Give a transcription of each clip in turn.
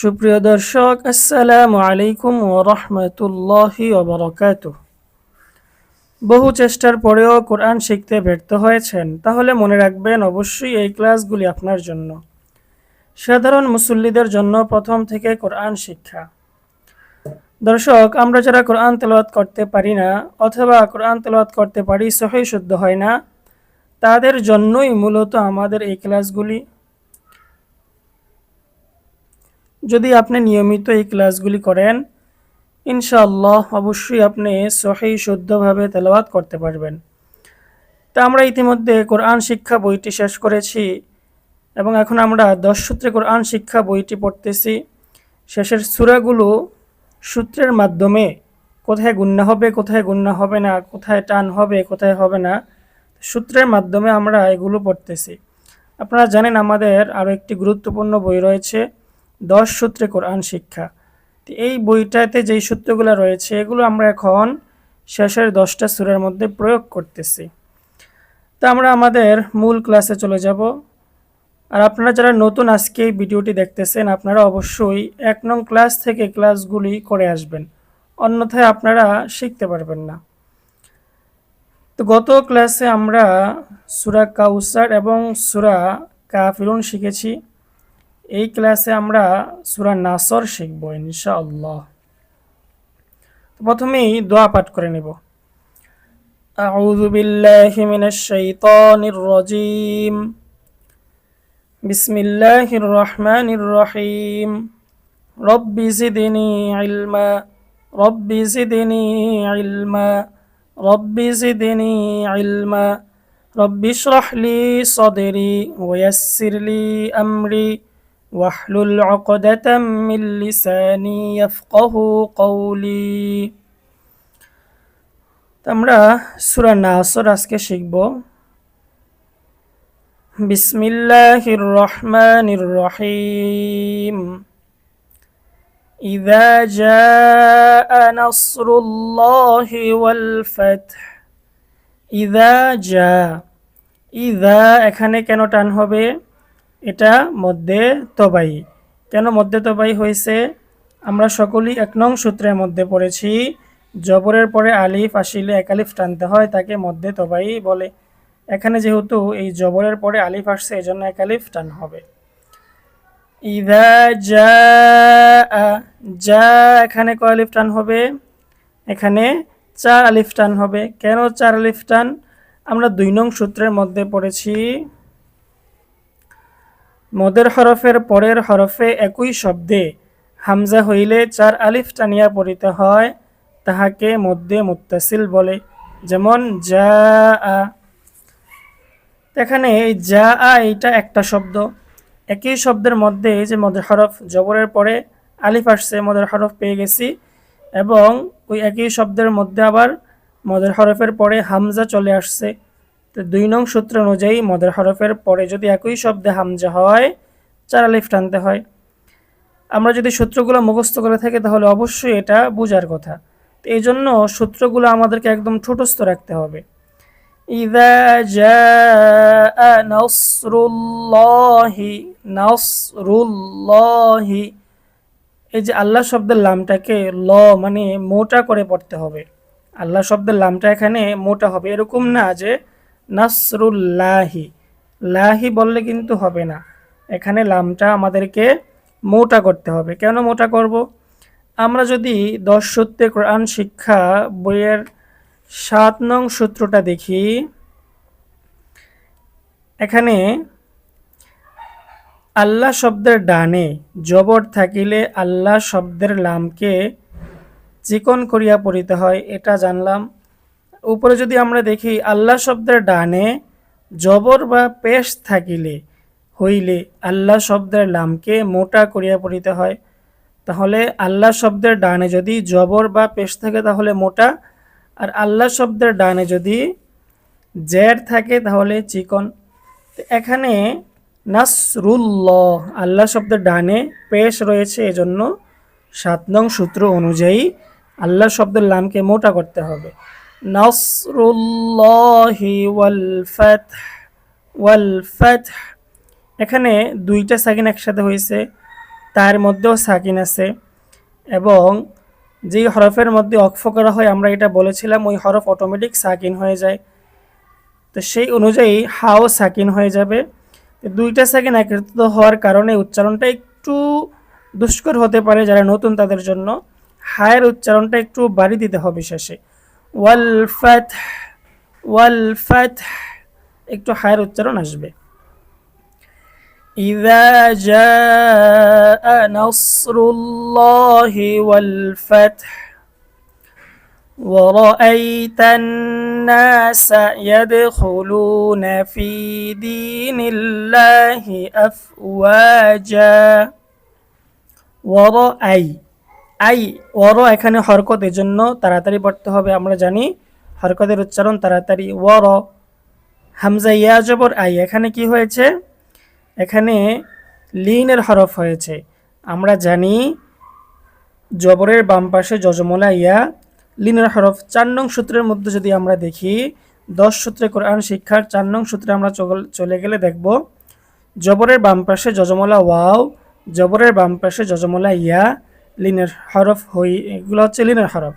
সুপ্রিয় দর্শক, আসসালামু আলাইকুম ওরহমতুল্লাহি ওবরকাত বহু চেষ্টার পরেও কোরআন শিখতে ব্যর্থ হয়েছেন, তাহলে মনে রাখবেন অবশ্যই এই ক্লাসগুলি আপনার জন্য। সাধারণ মুসল্লিদের জন্য প্রথম থেকে কোরআন শিক্ষা। দর্শক, আমরা যারা কোরআন তেলাওয়াত করতে পারি না অথবা কোরআন তেলাওয়াত করতে পারি সহি শুদ্ধ হয় না, তাদের জন্যই মূলত আমাদের এই ক্লাসগুলি যদি আপনি নিয়মিত এই ক্লাসগুলি করেন, ইনশাআল্লাহ অবশ্যই আপনি সহি, শুদ্ধভাবে তেলাওয়াত করতে পারবেন। তা আমরা ইতিমধ্যে কোরআন শিক্ষা বইটি শেষ করেছি এবং এখন আমরা দশ সূত্রে কোরআন শিক্ষা বইটি পড়তেছি। শেষের সূরাগুলো সূত্রের মাধ্যমে কোথায় গুন্না হবে, কোথায় গুন্না হবে না, কোথায় টান হবে, কোথায় হবে না, সূত্রের মাধ্যমে আমরা এগুলো পড়তেছি। আপনারা জানেন আমাদের আরও একটি গুরুত্বপূর্ণ বই রয়েছে দশ সূত্রে কোরআন শিক্ষা। তো এই বইটাতে যেই সূত্রগুলো রয়েছে, এগুলো আমরা এখন শেষের দশটা সুরের মধ্যে প্রয়োগ করতেছি। তো আমরা আমাদের মূল ক্লাসে চলে যাব। আর আপনারা যারা নতুন আজকে এই ভিডিওটি দেখতেছেন, আপনারা অবশ্যই এক নং ক্লাস থেকে ক্লাসগুলি করে আসবেন। অন্যথায় আপনারা শিখতে পারবেন না। তো গত ক্লাসে আমরা সুরা কাউসার এবং সুরা কাফিরুন শিখেছি। এই ক্লাসে আমরা সুরা নাসর শিখব ইনশাআল্লাহ তো প্রথমেই দোয়া পাঠ করে নেব أعوذ بالله من الشيطان الرجيم بسم الله الرحمن الرحيم رب زدني علما رب زدني علما رب زدني علما رب اشرح لي صدري ويسر لي أمري واحلل عقدة من لساني يفقه قولي আমরা সুরা নাসর আজকে শিখব বিসমিল্লাহির রহমানির রহিম إذا جاء نصر الله والفتح إذا جاء إذا এখানে কেন টান হবে এটা মধ্যে তবাই। কেন মধ্যে তবাই হয়েছে? আমরা সকলেই এক নং সূত্রের মধ্যে পড়েছি, জবরের পরে আলিফ আসিলে এক আলিফ টানতে হয়, তাকে মধ্যে তবাই বলে। এখানে যেহেতু এই জবরের পরে আলিফ আসছে এই জন্য এক আলিফ টান হবে। ইদা যা যা এখানে ক আলিফ টান হবে? এখানে চার আলিফ টান হবে। কেন চার আলিফ টান? আমরা দুই নং সূত্রের মধ্যে পড়েছি মদের হরফের পরের হরফে একই শব্দে হামজা হইলে চার আলিফ টানিয়া পড়িতে হয়, তাহাকে মধ্যে মুত্তাসিল বলে। যেমন, যা আ। এখানে এই যা আ, এইটা একটা শব্দ। একই শব্দের মধ্যে যে মদের হরফ জবরের পরে আলিফ আসছে, মদের হরফ পেয়ে গেছি। এবং ওই একই শব্দের মধ্যে আবার মদের হরফের পরে হামজা চলে আসছে। তো দুই নং সূত্র অনুযায়ী মদের হরফের পরে যদি একই শব্দে হামজা হয়, চার আলিফ টানতে হয়। আমরা যদি সূত্রগুলো মুখস্থ করে থাকি, তাহলে অবশ্যই এটা বোঝার কথা। তো এই জন্য সূত্রগুলো আমাদেরকে একদম ঠোঁটস্থ রাখতে হবে। এই যে আল্লাহ শব্দের লামটাকে ল মানে মোটা করে পড়তে হবে। আল্লাহ শব্দের লামটা এখানে মোটা হবে। এরকম না যে নাসরুল্লাহি। লাহি বললে কিন্তু হবে না। এখানে লামটা আমাদেরকে মোটা করতে হবে। কেন মোটা করব? আমরা যদি দশ সূত্রে কোরআন শিক্ষা বইয়ের সাত নং সূত্রটা দেখি, এখানে আল্লাহ শব্দের ডানে জবর থাকিলে আল্লাহ শব্দের লামকে চিকন করিয়া পড়িতে হয়, এটা জানলাম। উপরে যদি আমরা দেখি, আল্লাহ শব্দের ডানে জবর বা পেশ থাকিলে, হইলে আল্লাহ শব্দের লামকে মোটা করিয়া পড়িতে হয়। তাহলে আল্লাহ শব্দের ডানে যদি জবর বা পেশ থাকে, তাহলে মোটা। আর আল্লাহ শব্দের ডানে যদি জের থাকে, তাহলে চিকন। এখানে নাসরুল্লাহ, আল্লাহ শব্দের ডানে পেশ রয়েছে, এজন্য সাত নং সূত্র অনুযায়ী আল্লাহ শব্দের লামকে মোটা করতে হবে। ওয়াল ফাতহ ওয়াল ফাতহ। এখানে দুইটা সাকিন একসাথে হয়েছে, তার মধ্যেও সাকিন আছে। এবং যেই হরফের মধ্যে অক্ফ করা হয়, আমরা এটা বলেছিলাম, ওই হরফ অটোমেটিক সাকিন হয়ে যায়। তো সেই অনুযায়ী হাও সাকিন হয়ে যাবে। দুইটা সাকিন একত্রিত হওয়ার কারণে উচ্চারণটা একটু দুষ্কর হতে পারে যারা নতুন তাদের জন্য। হায়ের উচ্চারণটা একটু বাড়ি দিতে হবে শেষে। ওয়াল ফাত ওয়াল ফাত একটু হায়ের উচ্চারণ আসবে إذا جاء نصر الله والفتح ورأيت الناس يدخلون في دين الله أفواجا ورأي আই ওর এখানে হরকত, এজন্য তাড়াতাড়ি পড়তে হবে, আমরা জানি। হরকতের উচ্চারণ তাড়াতাড়ি। ওর হামজা, ইয়া, জবর, আই, এখানে কি হয়েছে? এখানে লিনের হরফ হয়েছে। আমরা জানি জবরের বাম পাশে যজমলা, ইয়া, লিনের হরফ। চার নং সূত্রের মধ্যে যদি আমরা দেখি, দশ সূত্রে কোরআন শিক্ষার চার নং সূত্রে আমরা চলে গেলে দেখব, জবরের বাম পাশে যজমলা, ওয়াও, জবরের বাম পাশে যজমলা, ইয়া লিনের হরফ হই, এগুলো হচ্ছে লিনের হরফ।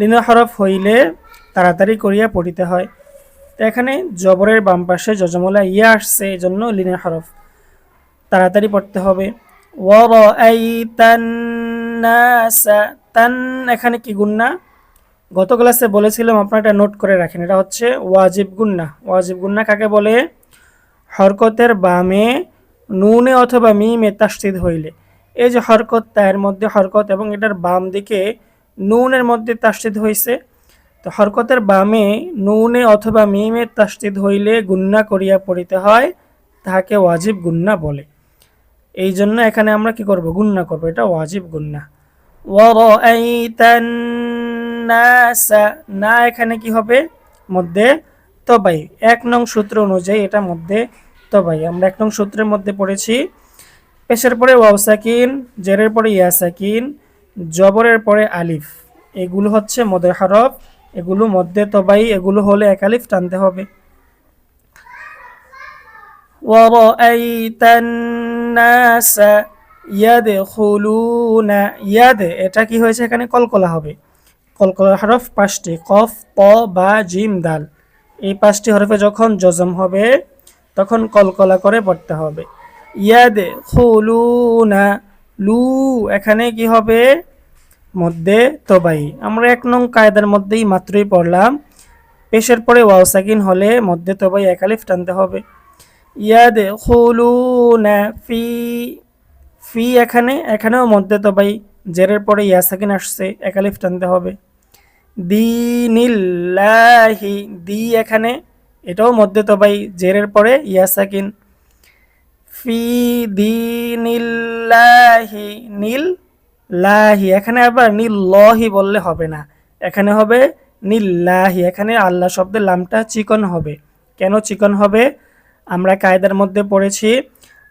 লিনের হরফ হইলে তাড়াতাড়ি করিয়া পড়িতে হয়। তো এখানে জবরের বাম পাশে যজমলা ইয়া আসছে এই জন্য লিনের হরফ। তাড়াতাড়ি পড়তে হবে। তান এখানে কি গুন্না? গত ক্লাসে বলেছিলাম, আপনারা এটা নোট করে রাখেন, এটা হচ্ছে ওয়াজিব গুন্না। ওয়াজিব গুন্না কাকে বলে? হরকতের বামে নুনে অথবা মিমে তাস্তিদ হইলে। এই যে হরকত তার মধ্যে হরকত এবং এটার বাম দিকে নুনের মধ্যে তাস্তিদ হইছে। তো হরকতের বামে নুনে অথবা মিমে তাস্তিদ হইলে গুন্না করিয়া পড়িতে হয়, তাহাকে ওয়াজিব গুন্না বলে। এই জন্য এখানে আমরা কি করব? গুন্না করব। এটা ওয়াজিব গুন্না। না এখানে কি হবে? মধ্যে তবাই। এক নং সূত্র অনুযায়ী এটা মধ্যে তবাই। আমরা এক নং সূত্রের মধ্যে পড়েছি পেশের পরে ওয়াও সাকিন, জেরের পরে ইয়া সাকিন, জবরের পরে আলিফ। এগুলো হচ্ছে মদের হরফ, এগুলো মধ্যে তবাই এগুলো হলে এক আলিফ টানতে হবে। ইয়াদ, এটা কি হয়েছে এখানে? কলকলা হবে। কলকলা হরফ পাঁচটি, কফ, প, বা, জিম, দাল। এই পাঁচটি হরফে যখন জজম হবে, তখন কলকলা করে পড়তে হবে। ইয়াদ খুলুনা লু, এখানে কি হবে? মধ্যে তবাই। আমরা এক নং কায়দার মধ্যেই মাত্রই পড়লাম। পেশের পরে ওয়াও সাকিন হলে মধ্যে তবাই একালিফ টানতে হবে। ইয়াদখুলুনা ফি ফি এখানে, এখানেও মধ্যে তবাই। জেরের পরে ইয়া সাকিন আসছে একালিফ টানতে হবে। দি দিনিল্লাহি, দি এখানে, এটাও মধ্যে তবাই। জেরের পরে ইয়া সাকিন। ফি দিনিল্লাহি নীল লাহি এখানে আবার নীল লহি বললে হবে না। এখানে হবে নীল্লাহি। এখানে আল্লাহ শব্দের লামটা চিকন হবে। কেন চিকন হবে? আমরা কায়দার মধ্যে পড়েছি,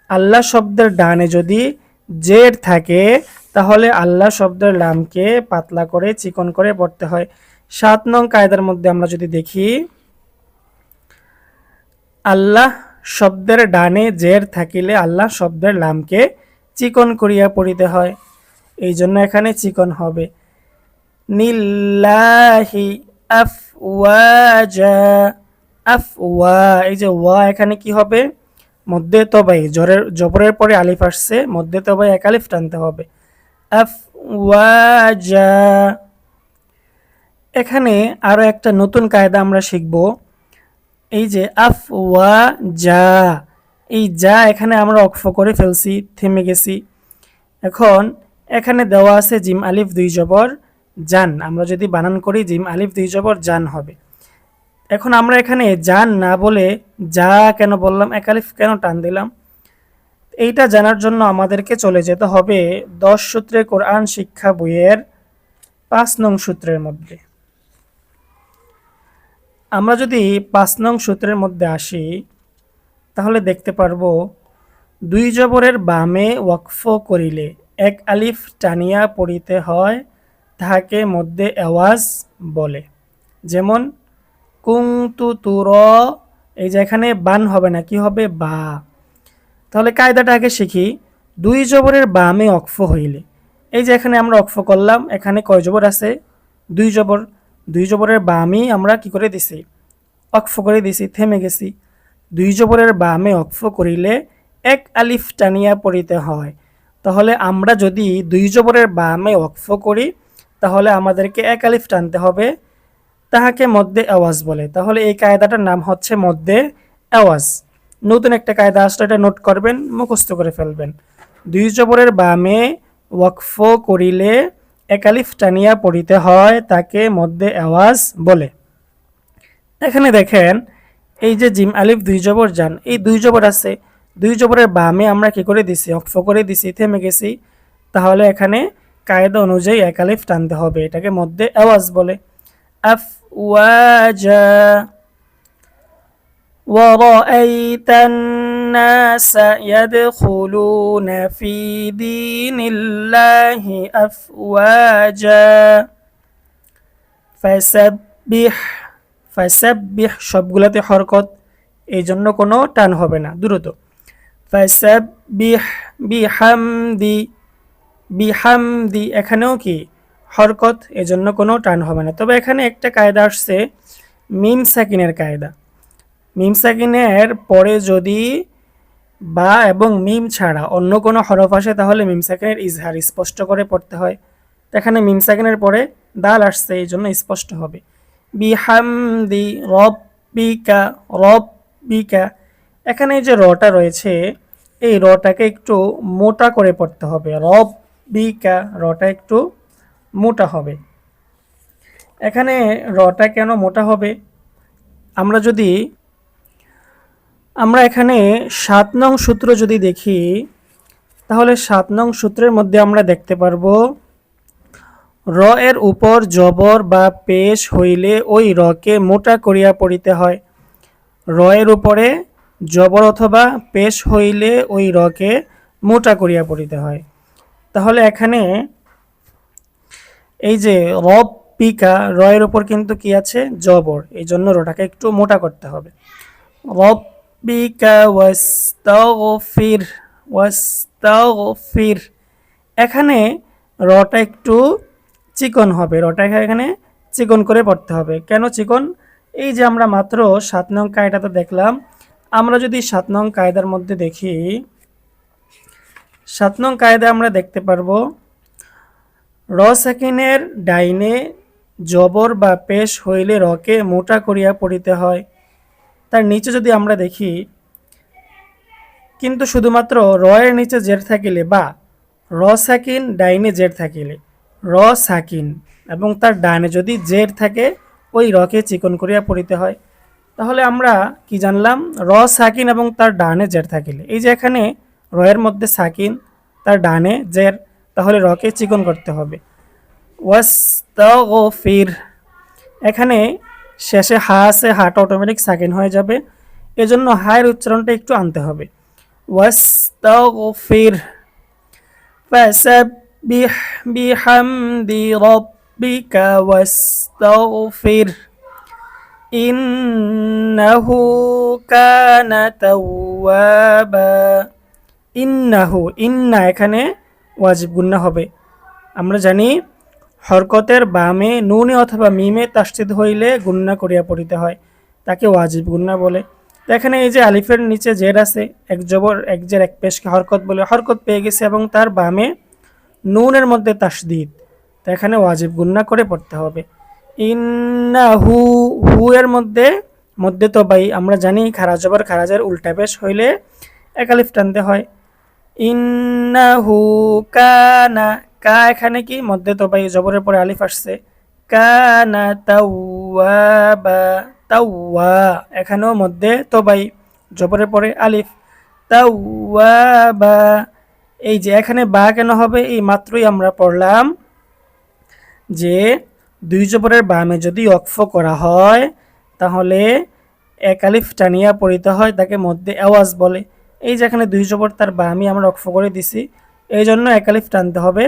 আল্লাহ শব্দের ডানে যদি জেড থাকে, তাহলে আল্লাহ শব্দের লামকে পাতলা করে, চিকন করে পড়তে হয়। সাত নং কায়দার মধ্যে আমরা যদি দেখি, আল্লাহ শব্দের ডানে জের থাকিলে আল্লাহ শব্দের লামকে চিকন করিয়া পড়িতে হয়। এই জন্য এখানে চিকন হবে। নিল্লাহি আফওয়াজা আফ ওয়া এই যে ওয়া এখানে কি হবে? মধ্যে তবাই, জরের, জবরের পরে আলিফ আসছে, মধ্যে তবাই এক আলিফ টানতে হবে। আফ ওয়াজা এখানে আরও একটা নতুন কায়দা আমরা শিখব। এই যে আফ, ওয়া, যা, এই যা এখানে আমরা অক্ফ করে ফেলছি, থেমে গেছি। এখন এখানে দেওয়া আছে জিম আলিফ, দুই জবর, জান। আমরা যদি বানান করি, জিম আলিফ, দুই জবর, জান হবে। এখন আমরা এখানে জান না বলে যা কেন বললাম, এক আলিফ কেন টান দিলাম? এইটা জানার জন্য আমাদেরকে চলে যেতে হবে দশ সূত্রে কোরআন শিক্ষা বইয়ের পাঁচ নং সূত্রের মধ্যে। আমরা যদি পাঁচ নং সূত্রের মধ্যে আসি, তাহলে দেখতে পারব দুই জবরের বামে ওয়াকফ করিলে এক আলিফ টানিয়া পড়িতে হয়, তাহাকে মধ্যে আওয়াজ বলে। যেমন কুংতু তুর এই যে এখানে বান হবে না, কি হবে? বা। তাহলে কায়দাটা আগে শিখি, দুই জবরের বামে অক্ফ হইলে। এই যে এখানে আমরা অক্ফ করলাম, এখানে কয় জবর আছে? দুই জবর। দুই জবরের বামে আমরা কি করে দিছি? অক্ফ করে দিছি, থেমে গেছি। দুই জবরের বামে অক্ফ করিলে এক আলিফ টানিয়া পড়িতে হয়। তাহলে আমরা যদি দুই জবরের বামে অক্ফ করি, তাহলে আমাদেরকে এক আলিফ টানতে হবে। তাহাকে মধ্যে আওয়াজ বলে। তাহলে এই কায়দাটার নাম হচ্ছে মধ্যে আওয়াজ। নতুন একটা কায়দা আসলে এটা নোট করবেন, মুখস্থ করে ফেলবেন। দুই জবরের বামে ওয়াকফ করিলে একালিফ টানিয়া পড়িতে হয় তাকে মধ্যে আওয়াজ বলে। এখানে দেখেন, এই যে জিম আলিফ দুই জবর যান, এই দুই জবর আছে। দুই জবরের বামে আমরা কি করে দিছি? অক্ষ করে দিছি, থেমে গেছি। তাহলে এখানে কায়দা অনুযায়ী একালিফ টানতে হবে, এটাকে মধ্যে আওয়াজ বলে। আফ ওয়াজা ওয়া الناس يدخلون في دين الله أفواجا فسبح فسبح সবগুলাতে হরকত এই জন্য কোনো টান হবে না দ্রুত ফাসাব্বিহ বিহামদি বিহামদি এখানেও কি হরকত এজন্য কোনো টান হবে না তবে এখানে একটা কায়দা আসছে মিম সাকিনের কায়দা মিম সাকিনের পরে যদি বা এবং মিম ছাড়া অন্য কোনো হরফ আসে, তাহলে মিম সাকিনের ইজহার স্পষ্ট করে পড়তে হয়। এখানে মিম সাকিনের পরে দাল আসছে, এই জন্য স্পষ্ট হবে। বিহামদি রব্বিকা রব্বিকা। এখানে যে রটা রয়েছে, এই রটাকে একটু মোটা করে পড়তে হবে। রব বিকা রটা একটু মোটা হবে। এখানে রটা কেন মোটা হবে? আমরা যদি আমরা এখানে সাত নং সূত্র যদি দেখি, তাহলে সাত নং সূত্রের মধ্যে আমরা দেখতে পারব র এর উপর জবর বা পেশ হইলে ওই রকে মোটা করিয়া পড়িতে হয়। র এর উপরে জবর অথবা পেশ হইলে ওই রকে মোটা করিয়া পড়িতে হয়। তাহলে এখানে এই যে রব পিকা র এর উপর কিন্তু কি আছে? জবর। এই জন্য রটাকে একটু মোটা করতে হবে। রব রব্বিকা ওয়াস্তাগফির ওয়াস্তাগফির এখানে রটা একটু চিকন হবে। রটা এখানে চিকন করে পড়তে হবে। কেন চিকন? এই যে আমরা মাত্র সাত নং কায়দাটা দেখলাম। আমরা যদি সাত নং কায়দার মধ্যে দেখি, সাত নং কায়দা আমরা দেখতে পারব, র সেকেন্ডের ডাইনে জবর বা পেশ হইলে রকে মোটা করিয়া পড়িতে হয়। তার নিচে যদি আমরা দেখি, কিন্তু শুধুমাত্র র এর নিচে জের থাকিলে বা র সাকিন ডাইনে জেড থাকিলে র সাকিন এবং তার ডানে যদি জের থাকে, ওই রকে চিকন করিয়া পড়িতে হয়। তাহলে আমরা কি জানলাম? র সাকিন এবং তার ডানে জের থাকিলে। এই যে এখানে র এর মধ্যে সাকিন, তার ডানে জের, তাহলে রকে চিকন করতে হবে। ওয়াস ফির এখানে শেষে হা আছে, হাটা অটোমেটিক সেকেন্ড হয়ে যাবে। এজন্য হায়ের উচ্চারণটা একটু আনতে হবে। ওয়াস্তাগফির। ফাসাব্বিহ বিহামদি রাব্বিকা ওয়াস্তাগফির। ইন্নাহু কানা তাওয়াবা। ইন্নাহু, ইন্না এখানে ওয়াজিব গুন্না হবে। আমরা জানি হরকতের বামে, নুনে অথবা মিমে তাস্তিদ হইলে গুন্না করিয়া পড়িতে হয়। তাকে ওয়াজিব গুন্না বলে। তো এখানে এই যে আলিফের নিচে জের আছে, এক জবর, এক জের, এক পেশকে হরকত বলে। হরকত পেয়ে গেছে এবং তার বামে নুনের মধ্যে তাসদিদ এখানে ওয়াজিব গুন্না করে পড়তে হবে। ইন্না হু হু এর মধ্যে মধ্যে তো বাই আমরা জানি খারা জবর খারাজের উল্টা পেশ হইলে একালিফ টানতে হয়। ইন্না হু কানা কা এখানে কি? মধ্যে তো ভাই জবরের পরে আলিফ আসছে। কানা তাওয়াবা তাওয়া এখানেও মধ্যে তো ভাই জবরের পরে আলিফ। তাওয়াবা এই যে এখানে বা কেন হবে? এই মাত্রই আমরা পড়লাম যে দুই জবরের বামে যদি অক্ফ করা হয়, তাহলে এক আলিফ টানিয়া পড়িতে হয়, তাকে মধ্যে আওয়াজ বলে। এই যে এখানে দুই জবর তার বামে আমরা অক্ফ করে দিছি। এই জন্য এক আলিফ টানতে হবে।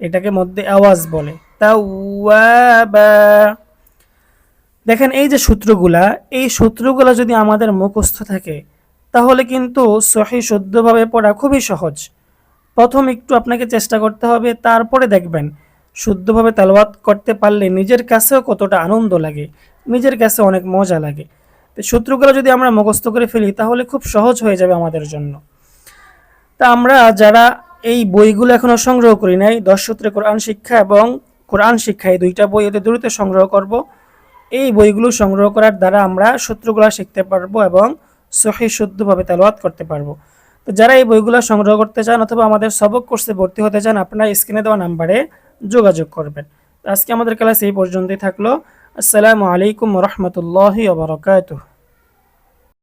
এটাকে মধ্যে আওয়াজ বলে। তাওয়াবা। দেখেন, এই যে সূত্রগুলা, এই সূত্রগুলা যদি আমাদের মুখস্থ থাকে, তাহলে কিন্তু সহি শুদ্ধভাবে পড়া খুবই সহজ। প্রথম একটু আপনাকে চেষ্টা করতে হবে, তারপরে দেখবেন, শুদ্ধভাবে তেলাওয়াত করতে পারলে নিজের কাছেও কতটা আনন্দ লাগে, নিজের কাছে অনেক মজা লাগে। তো সূত্রগুলো যদি আমরা মুখস্থ করে ফেলি, তাহলে খুব সহজ হয়ে যাবে আমাদের জন্য। তা আমরা যারা এই বইগুলো এখনও সংগ্রহ করি নাই। দশ সূত্রে কোরআন শিক্ষা এবং কোরআন শিক্ষা, এই দুইটা বই এদের দ্রুত সংগ্রহ করব। এই বইগুলো সংগ্রহ করার দ্বারা আমরা সূত্রগুলো শিখতে পারব এবং সহি শুদ্ধভাবে তেলাওয়াত করতে পারব। তো যারা এই বইগুলো সংগ্রহ করতে চান অথবা আমাদের সবক কোর্সে ভর্তি হতে চান, আপনারা স্ক্রিনে দেওয়া নাম্বারে যোগাযোগ করবেন। আজকে আমাদের ক্লাস এই পর্যন্তই থাকল। আসসালামু আলাইকুম রহমতুল্লাহি ওবরাকাতুহ